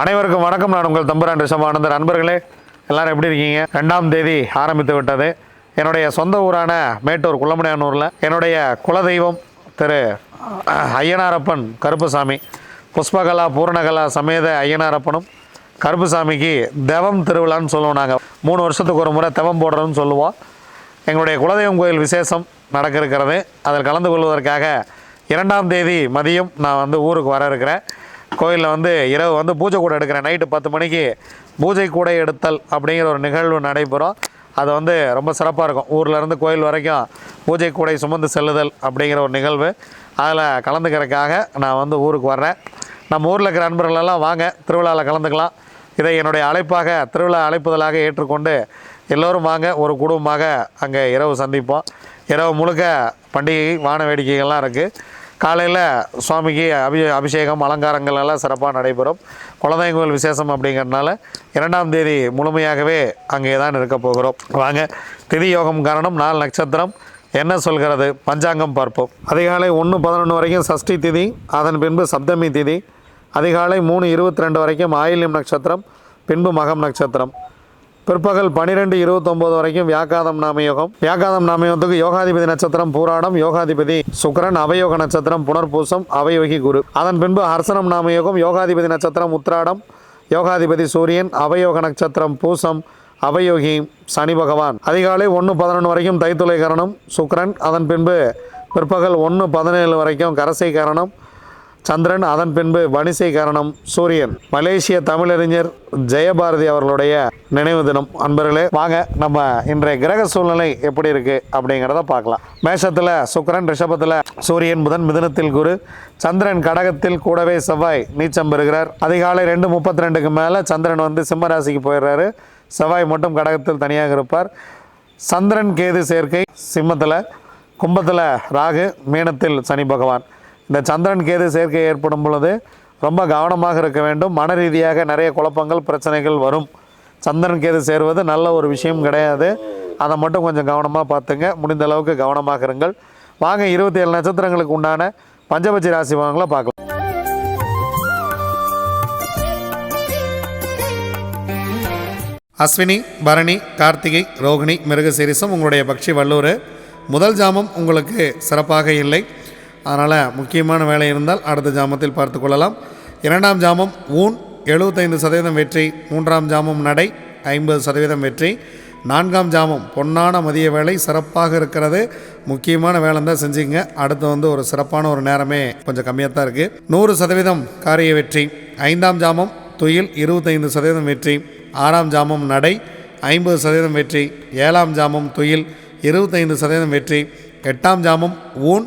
அனைவருக்கும் வணக்கம். நான் உங்கள் தம்புரான் ரிஷபானந்தர் நண்பர்களே எல்லாரும் எப்படி இருக்கீங்க? ரெண்டாம் தேதி ஆரம்பித்து விட்டது. என்னுடைய சொந்த ஊரான மேட்டூர் குள்ளமணியானூரில் என்னுடைய குலதெய்வம் திரு ஐயனாரப்பன் கருப்புசாமி புஷ்பகலா பூர்ணகலா சமேத ஐயனாரப்பனும் கருப்புசாமிக்கு தெவம் திருவிழான்னு சொல்லுவோம் நாங்கள் மூணு வருஷத்துக்கு ஒரு முறை தெவம் போடுறோன்னு சொல்லுவோம். எங்களுடைய குலதெய்வம் கோயில் விசேஷம் நடக்க இருக்கிறது. அதில் கலந்து கொள்வதற்காக இரண்டாம் தேதி மதியம் நான் வந்து ஊருக்கு வர இருக்கிறேன். கோயிலில் வந்து இரவு வந்து பூஜை கூட எடுக்கிறேன். நைட்டு பத்து மணிக்கு பூஜை கூடை எடுத்தல் அப்படிங்கிற ஒரு நிகழ்வு நடைபெறும். அது வந்து ரொம்ப சிறப்பாக இருக்கும். ஊர்லேருந்து கோயில் வரைக்கும் பூஜை கூடை சுமந்து செல்லுதல் அப்படிங்கிற ஒரு நிகழ்வு. அதில் கலந்துக்கிறதுக்காக நான் வந்து ஊருக்கு வர்றேன். நம்ம ஊரில் இருக்கிற நண்பர்களெல்லாம் வாங்க. திருவிழாவில் கலந்துக்கலாம். இதை என்னுடைய அழைப்பாக திருவிழா அழைப்புதலாக ஏற்றுக்கொண்டு எல்லோரும் வாங்க. ஒரு குடும்பமாக அங்கே இரவு சந்திப்போம். இரவு முழுக்க பண்டிகை வான வேடிக்கைகள்லாம் இருக்குது காலையில் சுவாமிக்கு அபி அபிஷேகம் அலங்காரங்கள் எல்லாம் சிறப்பாக நடைபெறும். குலதெய்வ கோயில் விசேஷம் அப்படிங்கிறதுனால இரண்டாம் தேதி முழுமையாகவே அங்கே தான் இருக்க போகிறோம். வாங்க திதி யோகம் காரணம் நாலு நட்சத்திரம். என்ன சொல்கிறது? பஞ்சாங்கம் பார்ப்போம். அதிகாலை ஒன்று பதினொன்று வரைக்கும் சஷ்டி திதி அதன் பின்பு சப்தமி திதி. அதிகாலை மூணு இருபத்தி ரெண்டு வரைக்கும் ஆயில்யம் நட்சத்திரம் பின்பு மகம் நட்சத்திரம். பிற்பகல் பனிரெண்டு இருபத்தொம்போது வரைக்கும் வியாக்காதம் நாமயோகம். வியாக்காதம் நாமயோகத்துக்கு யோகாதிபதி நட்சத்திரம் பூராடம் யோகாதிபதி சுக்கரன் அவயோக நட்சத்திரம் புனர்பூசம் அவயோகி குரு. அதன் பின்பு ஹர்சனம் நாமயோகம் யோகாதிபதி நட்சத்திரம் உத்ராடம் யோகாதிபதி சூரியன் அவயோக நட்சத்திரம் பூசம் அவயோகி சனி பகவான். அதிகாலை ஒன்று பதினொன்று வரைக்கும் தைத்துளை கரணம் சுக்கரன். அதன் பின்பு பிற்பகல் ஒன்று பதினேழு வரைக்கும் கரசை கரணம் சந்திரன் அதன் பின்பு வணிசை காரணம் சூரியன். மலேசிய தமிழறிஞர் ஜெயபாரதி அவர்களுடைய நினைவு தினம். அன்பர்களே வாங்க நம்ம இன்றைய கிரக சூழ்நிலை எப்படி இருக்கு அப்படிங்கிறத பார்க்கலாம். மேஷத்தில் சுக்கரன் ரிஷபத்தில் சூரியன் புதன் மிதனத்தில் குரு. சந்திரன் கடகத்தில் கூடவே செவ்வாய் நீச்சம் பெறுகிறார். அதிகாலை ரெண்டு முப்பத்தி ரெண்டுக்கு மேலே சந்திரன் வந்து சிம்ம ராசிக்கு போயிடுறாரு. செவ்வாய் மட்டும் கடகத்தில் தனியாக இருப்பார். சந்திரன் கேது சேர்க்கை சிம்மத்தில் கும்பத்தில் ராகு மீனத்தில் சனி பகவான். இந்த சந்திரன் கேது சேர்க்கை ஏற்படும் பொழுது ரொம்ப கவனமாக இருக்க வேண்டும். மன ரீதியாக நிறைய குழப்பங்கள் பிரச்சனைகள் வரும். சந்திரன் கேது சேருவது நல்ல ஒரு விஷயம் கிடையாது. அதை மட்டும் கொஞ்சம் கவனமாக பார்த்துங்க. முடிந்த அளவுக்கு கவனமாக இருங்கள். வாங்க இருபத்தி ஏழு நட்சத்திரங்களுக்கு உண்டான பஞ்சபட்சி ராசி பலன்களை பார்க்கலாம். அஸ்வினி பரணி கார்த்திகை ரோகிணி மிருகசீரிசம் உங்களுடைய பக்ஷி வல்லூர் முதல் ஜாமம் உங்களுக்கு சிறப்பாக இல்லை. அதனால் முக்கியமான வேலை இருந்தால் அடுத்த ஜாமத்தில் பார்த்து கொள்ளலாம். இரண்டாம் ஜாமம் ஊன் எழுபத்தைந்து சதவீதம் வெற்றி மூன்றாம் ஜாமம் நடை ஐம்பது சதவீதம் வெற்றி. நான்காம் ஜாமம் பொன்னான மதிய வேலை சிறப்பாக இருக்கிறது. முக்கியமான வேலை தான் செஞ்சீங்க அடுத்து வந்து ஒரு சிறப்பான ஒரு நேரமே கொஞ்சம் கம்மியாக தான் இருக்குது நூறு சதவீதம் காரிய வெற்றி. ஐந்தாம் ஜாமம் துயில் இருபத்தைந்து சதவீதம் வெற்றி. ஆறாம் ஜாமம் நடை ஐம்பது சதவீதம் வெற்றி. ஏழாம் ஜாமம் துயில் இருபத்தைந்து சதவீதம் வெற்றி. எட்டாம் ஜாமம் ஊன்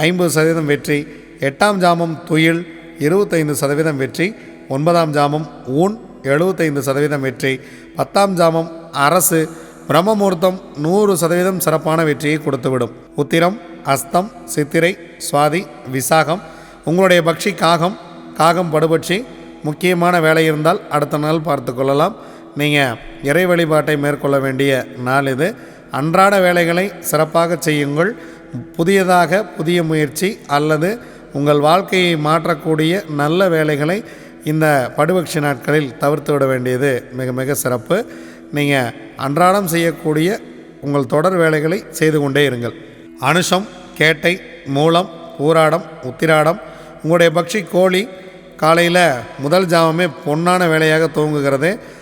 ஐம்பது சதவீதம் வெற்றி எட்டாம் ஜாமம் துயில் இருபத்தைந்து சதவீதம் வெற்றி ஒன்பதாம் ஜாமம் ஊன் எழுபத்தைந்து சதவீதம் வெற்றி பத்தாம் ஜாமம் அரசு பிரம்மமுகூர்த்தம் நூறு சதவீதம் சிறப்பான வெற்றியை கொடுத்துவிடும். உத்திரம் அஸ்தம் சித்திரை சுவாதி விசாகம் உங்களுடைய பக்ஷி காகம் காகம் படுபட்சி முக்கியமான வேலை இருந்தால் அடுத்த நாள் பார்த்து கொள்ளலாம். நீங்கள் இறை வழிபாட்டை மேற்கொள்ள வேண்டிய நாள் இது. அன்றாட வேலைகளை சிறப்பாக செய்யுங்கள். புதியதாக புதிய முயற்சி அல்லது உங்கள் வாழ்க்கையை மாற்றக்கூடிய நல்ல வேலைகளை இந்த படுபக்ஷி நாட்களில் தவிர்த்து விட வேண்டியது மிக மிக சிறப்பு. நீங்கள் அன்றாடம் செய்யக்கூடிய உங்கள் தொடர் வேலைகளை செய்து கொண்டே இருங்கள். அனுஷம் கேட்டை மூலம் ஊராடம் உத்திராடம் உங்களுடைய பக்ஷி கோழி காலையில் முதல் ஜாமமே பொன்னான வேலையாக துவங்குகிறது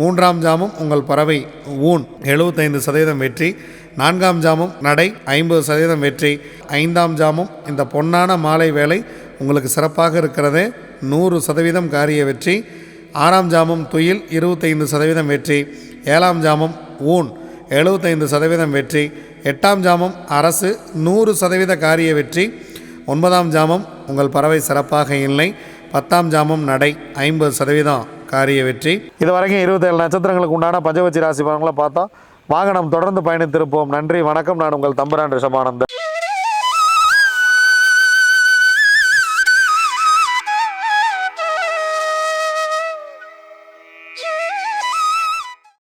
மூன்றாம் ஜாமம் உங்கள் பறவை ஊன். எழுபத்தைந்து சதவீதம் வெற்றி. நான்காம் ஜாமம் நடை ஐம்பது சதவீதம் வெற்றி. ஐந்தாம் ஜாமம் இந்த பொன்னான மாலை வேலை உங்களுக்கு சிறப்பாக இருக்கிறது. நூறு சதவீதம் காரிய வெற்றி. ஆறாம் ஜாமம் துயில் இருபத்தைந்து சதவீதம் வெற்றி. ஏழாம் ஜாமம் ஊன் எழுபத்தைந்து சதவீதம் வெற்றி. எட்டாம் ஜாமம் அரசு நூறு சதவீத காரிய வெற்றி. ஒன்பதாம் ஜாமம் உங்கள் பறவை சிறப்பாக இல்லை. பத்தாம் ஜாமம் நடை ஐம்பது சதவீதம். காரிய வெற்றி. இது வரைக்கும் இருபத்தேழு நட்சத்திரங்களுக்கு உண்டான பஞ்சவச்சி ராசி பலன்களை பார்த்தோம் வாகனம் தொடர்ந்து பயணித்திருப்போம். நன்றி வணக்கம். நான் உங்கள் தம்பரான் ரிஷபானந்தன்.